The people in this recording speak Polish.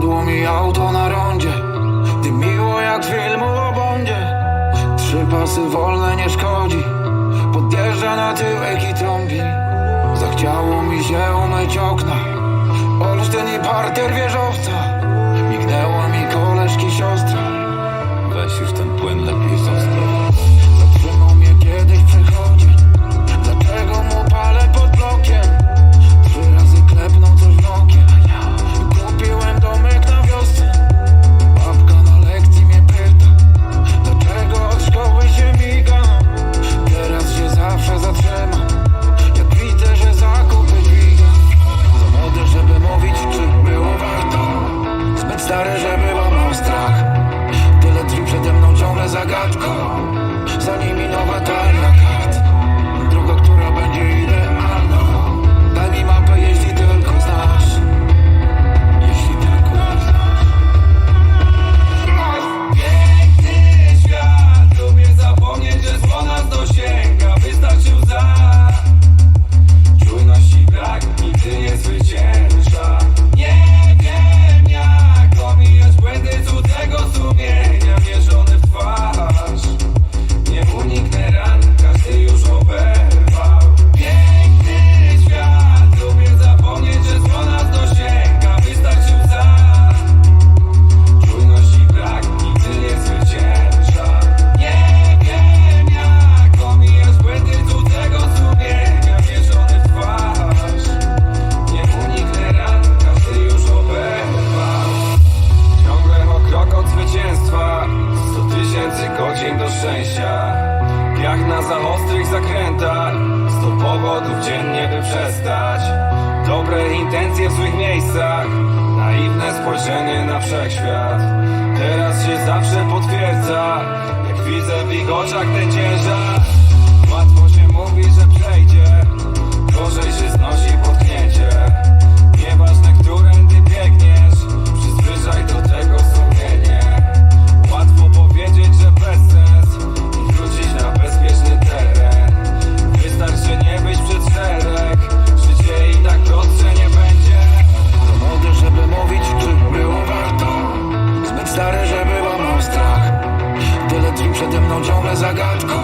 Wpadło mi auto na rondzie. Ty miło jak filmu o Bondzie. Trzy pasy wolne nie szkodzi. Podjeżdża na tyłek i trąbi. Zachciało mi się umyć okna. Olsztyn i parter wieżowca. Mignęła mi koleżki siostra. Weź już ten mną ciągle szczęścia. Jak na za ostrych zakrętach Sto powodów dziennie by przestać. Dobre intencje w złych miejscach Naiwne spojrzenie na wszechświat. Teraz się zawsze potwierdza Jak widzę w ich oczach ten ciężar. Łatwo się mówi, że przejdzie Gorzej się znosi, Drzwi przede mną ciągle zagadką.